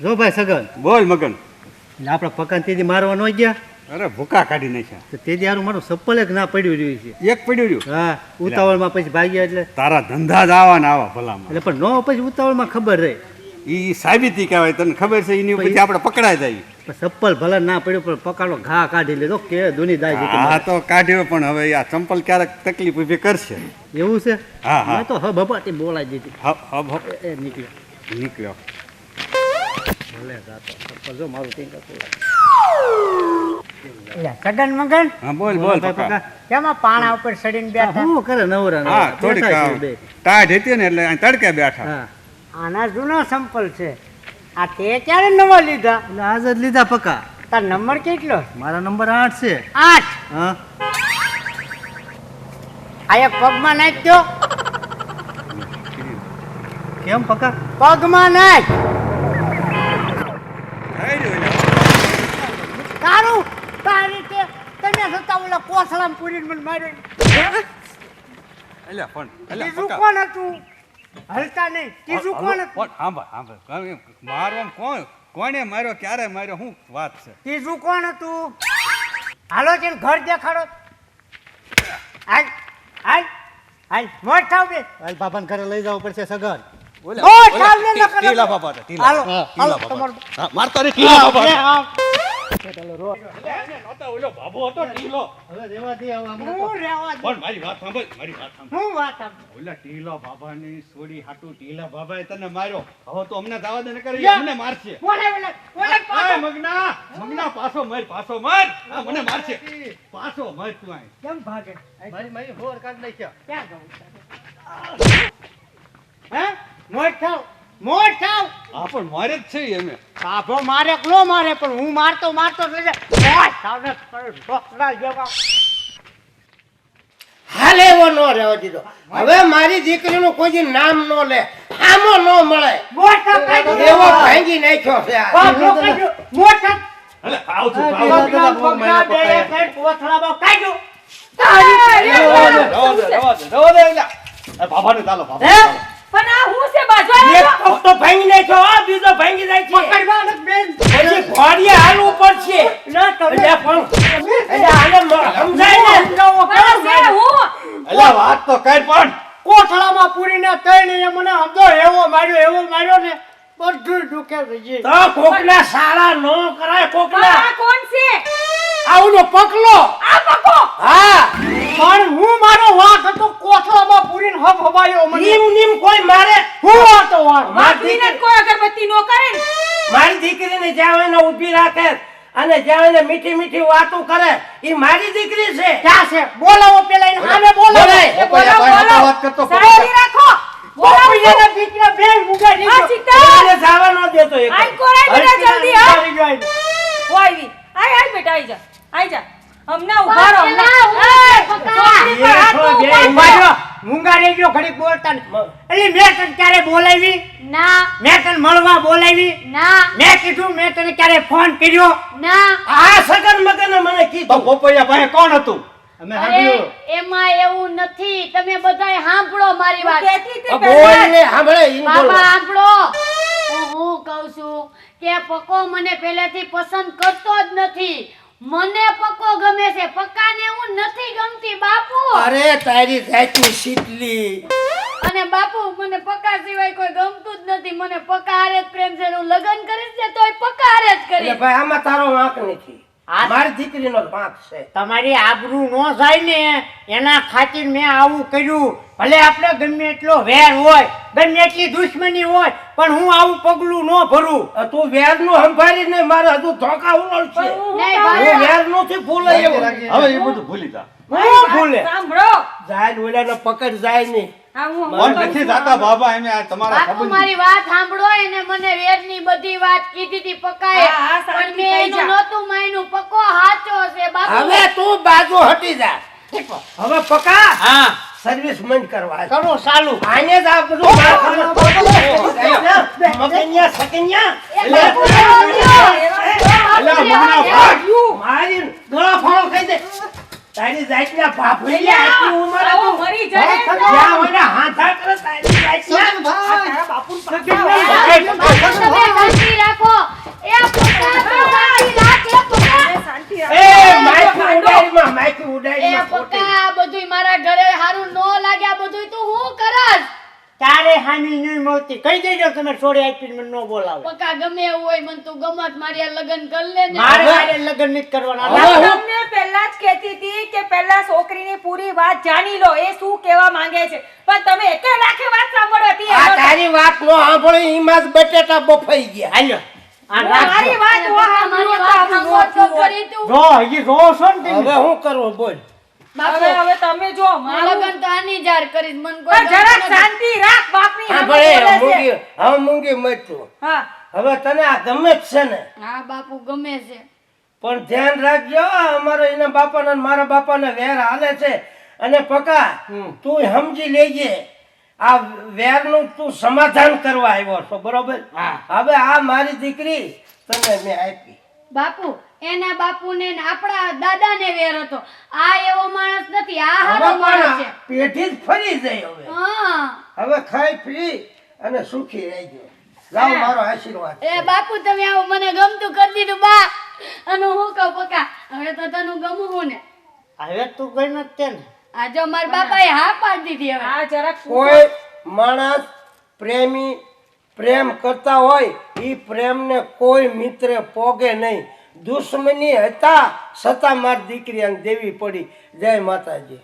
જો ભાઈ સગન. બોલ મગન. આપડે પકાન તેથી મારવા ન ગયા? અરે ભૂકા કાઢી નાખ્યા. તો તેથી હારું મારું સપ્પલ એક ના પડ્યું રહ્યું છે. એક પડ્યું રહ્યું? હા ઉતાવળમાં પછી ભાગ્યા એટલે. તારા ધંધા જ આવા ને આવા ભલામાં એટલે પણ નો પછી ઉતાવળમાં ખબર રહે. એ સાબિતી કહેવાય તને ખબર છે? એની પછી આપણે પકડાઈ જાય. ચપ્પલ ભલે ના પડ્યું પણ પકડો ઘા કાઢી લીધો કે દુની દાય હા તો કાઢ્યો પણ હવે આ ચંપલ ક્યારેક તકલીફ ઊભી કરશે. એવું છે? હા, હા. તો હબ બપાટી બોલાઈ દીધી. હબ હબ નીકળ્યો. નીકળ્યો. ભલે જાતો જો મારું કંઈક સગન મગન? હા બોલ બોલ ભાઈ પકા પકા. કેમાં પાણા ઉપર ચડીને બેઠા? શું કરે નવરા હા નવરા? થોડીક બેઠા આ છીએ બે. ટાઢ હતી ને એટલે તડકે બેઠા. આના જૂનો સંપલ છે. આ તે ક્યારે નવા લીધા? એટલે આજ જ લીધા પકા તાર નંબર કેટલો? મારા નંબર આઠ છે. આઠ? હા. આ એક પગમાં નાખ્યો? કેમ પકા પગમાં નાખ થઈ રહ્યું એટલે. તારું તારી રીતે થતા ઓલા કોસળામાં પૂરીને મને માર્યો. એટલે પણ એટલે બીજું કોણ હતું? હલતા નહીં. બીજું કોણ હતું? કોણ સાંભળ સાંભળ કોણ? કોણે માર્યો ક્યારે માર્યો શું વાત છે? બીજું કોણ હતું? હાલો છે ઘર દેખાડો. હાલ હાલ હાલ મોટ થાવ બે. હાલ બાબાને ઘરે લઈ જવું પડશે સગર. ઓલા- મોટ થાવ ને ટીલા બાપા ટીલા. હાલો હાલો. તમારું. મારતા નહીં, ટીલા હતા. બાબો હું હું પાછો. માર પાછો માર મને મારશે પાછો માર તું કેમ ભાગે મારી મારી હોર કાઢ નાખ્યા ક્યાં જવું હે મોટ થાવ મોટ થાવ આ પણ મારે જ છે અમે કાભો મારે કે નો મારે પણ હું મારતો મારતો ને ઢોકળા જેવા. હાલે એવો નો રહેવા દીધો હવે મારી દીકરીનું કોઈ નામ નો લે આમો નો મળે એવો ભાંગી નાખ્યો છે. મોટ થાવ. એટલે આવ છું હા, આવ ટીલા. પગના પગના બે એક સાઈડ કોથળામાં કાઢ્યો. રવા દે રવા દે રવા દે રવા દે બાબાને ચાલો બાબા? પણ આ હું એક પગ તો ભાંગી નાખ્યો આ બીજો ભાંગી જાય છે. પકડવાનો બેન. પછી ઘોડીએ હાલવું પડશે. ના તમે. એટલે પણ એટલે આને સમજાય ને? સમજાવો પણ હું એલા વાત તો કર પણ. કોથળામાં પૂરીને તઈને મને સમજો એવો માર્યો એવો માર્યો ને બધું દુખે થઈ તો કોકના સારા ન કરાય કોકના આ કોણ છે? આવનો પકલો આ પકો હા. પણ હું મારો વાંક હતો કોથળામાં પૂરીને હબ હબાયો મને. નીમ નીમ કોઈ મારે. હું હતો વાઘવીને જ કોઈ અગરબત્તી નો કરે મારી દીકરીને જ્યાં એને ઊભી રાખે અને જ્યાં એને મીઠી મીઠી વાતો કરે એ મારી દીકરી છે. ક્યાં છે? બોલાવો પેલા એને. સામે બોલાવો. બોલાય. એ બોલો વાત કરતો પપ્પા. રાખો. બોલો બીજાના દીકરા બેન મુગા આ સીતા. એને જવા ન દેતો એક આઈ કોરાય બેટા જલ્દી હા? ઓ આવી. આય આય બેટા આઈ જા. આઈ જા. હમણાં ઊભા રહો હમણાં. છોકરી પર હાથ એ ઊભા રહો. મુંગા રેજો ઘડીક બોલતા એટલે મેં તને ક્યારે બોલાવી? ના. મેં તને મળવા બોલાવી? ના. મેં કીધું મેં તને ક્યારે ફોન કર્યો? ના. આ સગન મગન મને કીધું. પોપૈયા ભાઈ કોણ હતું? અમે સાંભળ્યું. એમાં એવું નથી. તમે બધાય સાંભળો મારી વાત. બોલને સાંભળે બાબા સાંભળો. હું હું કહું છું કે પકો મને પહેલેથી પસંદ કરતો જ નથી. મને પક્કો ગમે છે પક્કાને હું નથી ગમતી બાપુ. અરે તારી સાચી શીતલી. અને બાપુ મને પક્કા સિવાય કોઈ ગમતું જ નથી. મને પક્કા હારે જ પ્રેમ છે હું લગ્ન કરીશ ને તોય પક્કા હારે જ કરીશ. ભાઈ આમાં તારો વાંક નથી. આ- મારી દીકરીનો વાંક છે. તમારી આબરૂ ન જાય ને એના ખાतिर મેં આવું કર્યું. ભલે આપણે ગમે એટલો વેર હોય ગમે એટલી દુશ્મની હોય પણ હું આવું પગલું ન ભરું. તું વેરનું સંભાળી ને મારે હજુ ધોકા ઉલળ છે. હું. વેર નથી ભૂલે એવું. હવે એ બધું ભૂલી જા. હું ભૂલે. સાંભળો. જાય ને ઓલાને પકડ જાય નહીં. મન નથી જાતા બાબા એમે આ તમારા બાપુ મારી વાત સાંભળો એને મને વેરની બધી વાત કીધી હતી હા, પણ મેં એનું પક્કો સાચો છે બાપુ. હવે તું બાજુ હટી જા. હવે પકા. હા. સર્વિસ મંદ કરવા કરો સાલું આને જ આ બધું. મગનિયા સકનિયા મારી ગળા ફાળો ખાઈ દે. તારી જાતના બાપ મરી જાય ને. જ્યાં મને હાથા કરે તારી જાતના બાપુ, તમે શાંતિ રાખો ગમતી કહી દેજો તમે છોડી આપી મને ન બોલાવો. પકા ગમે એવું હોય મને તું ગમત મારી આ લગ્ન કર લે ને. મારે મારે લગ્ન નથી કરવાના. તમને પહેલા જ કહેતી હતી કે પહેલા છોકરીની પૂરી વાત જાણી લો એ શું કહેવા માંગે છે. પણ તમે એક લાખે વાત સાંભળો હતી આ તો. તારી વાત નો સાંભળી એમાં બટેટા બફાઈ ગયા. હાલ્યો આ હું રાખજો. મારી વાત વાત સાંભળો તો સાંભળ. તો જો હજી છો ને હવે હું કરું બોલ. હવે હવે તમે જો હું તો આની જાર કરીશ. મને કોઈ જરાક શાંતિ રાખ બાપની હા સામે ભાઈ બોલે છે. મૂંગી હવે મૂંગી મચ્યું હા. હવે તને આ ગમે જ છે ને? હા બાપુ ગમે છે. પણ ધ્યાન રાખજો અમારો એના બાપાના ને મારા બાપાને વેર હાલે છે. અને પકા તું સમજી લેજે આ વેરનું તું સમાધાન કરવા આવ્યો છો બરોબર? હવે આ મારી દીકરી તને મેં આપી. બાપુ એના બાપુને ને આપણા દાદાને વેર હતો. આ એવો માણસ નથી આ હારો માણસ છે. પેઢી જ ફરી જાય હવે. હા. હવે ખાઈ ફ્રી અને સુખી રહેજો લાવ મારો આશીર્વાદ એ બાપુ તમે આવું મને ગમતું કરી દીધું બા. અને હું કહું પકા હવે તો તને ગમું હું ને? હવે તું ગઈ નથી તે ને આ જો મારા બાપાએ હા પાડી દીધી હવે. આ જરાક કોઈ માણસ પ્રેમી પ્રેમ કરતા હોય એ પ્રેમને કોઈ મિત્રે પોગે નહીં. દુશ્મની હતા છતાં મારી દીકરી અને દેવી પડી. જય માતાજી.